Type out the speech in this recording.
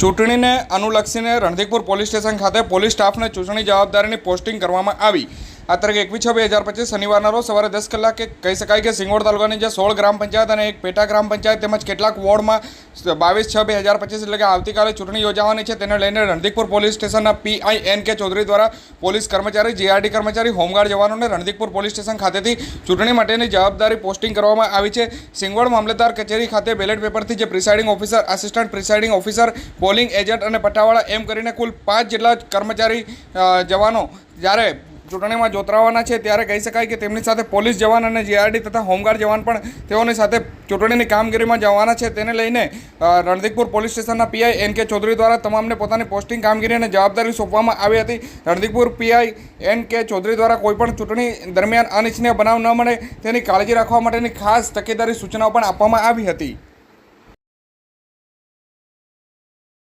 ચૂંટણીને અનુલક્ષીને Randhikpur police station ખાતે પોલીસ સ્ટાફને ચૂંટણી જવાબદારીની પોસ્ટિંગ કરવામાં આવી. આ તારીખ એકવીસ છ બે હજાર પચીસ શનિવારના રોજ સવારે દસ કલાકે કહી શકાય કે સિંગોડ તાલુકાની જે સોળ ગ્રામ પંચાયત અને એક પેટા ગ્રામ પંચાયત તેમજ કેટલાક વોર્ડમાં બાવીસ છ બે હજાર પચીસ એટલે કે આવતીકાલે ચૂંટણી યોજાવાની છે તેને લઈને રણધીકપુર પોલીસ સ્ટેશનના પીઆઈ એન કે ચૌધરી દ્વારા પોલીસ કર્મચારી, જીઆરડી કર્મચારી, હોમગાર્ડ જવાનોને રણધીકપુર પોલીસ સ્ટેશન ખાતેથી ચૂંટણી માટેની જવાબદારી પોસ્ટિંગ કરવામાં આવી છે. સિંગવડ મામલતદાર કચેરી ખાતે બેલેટ પેપરથી જે presiding officer, assistant presiding officer, polling agent અને પટ્ટાવાળા એમ કરીને કુલ પાંચ જેટલા કર્મચારી જવાનો જ્યારે ચૂંટણીમાં જોતરાવાના છે ત્યારે કહી શકાય કે તેમની સાથે પોલીસ જવાન અને જીઆરડી તથા હોમગાર્ડ જવાન પણ તેઓની સાથે ચૂંટણીની કામગીરીમાં જવાના છે. તેને લઈને અ, પોલીસ સ્ટેશનના પીઆઈ એન કે ચૌધરી દ્વારા તમામને પોતાની પોસ્ટિંગ કામગીરી અને જવાબદારી સોંપવામાં આવી હતી. રણદીકપુર પીઆઈ એન કે ચૌધરી દ્વારા કોઈપણ ચૂંટણી દરમિયાન અનિચ્છનીય બનાવ ન મળે તેની કાળજી રાખવા માટેની ખાસ તકેદારી સૂચનાઓ પણ આપવામાં આવી હતી.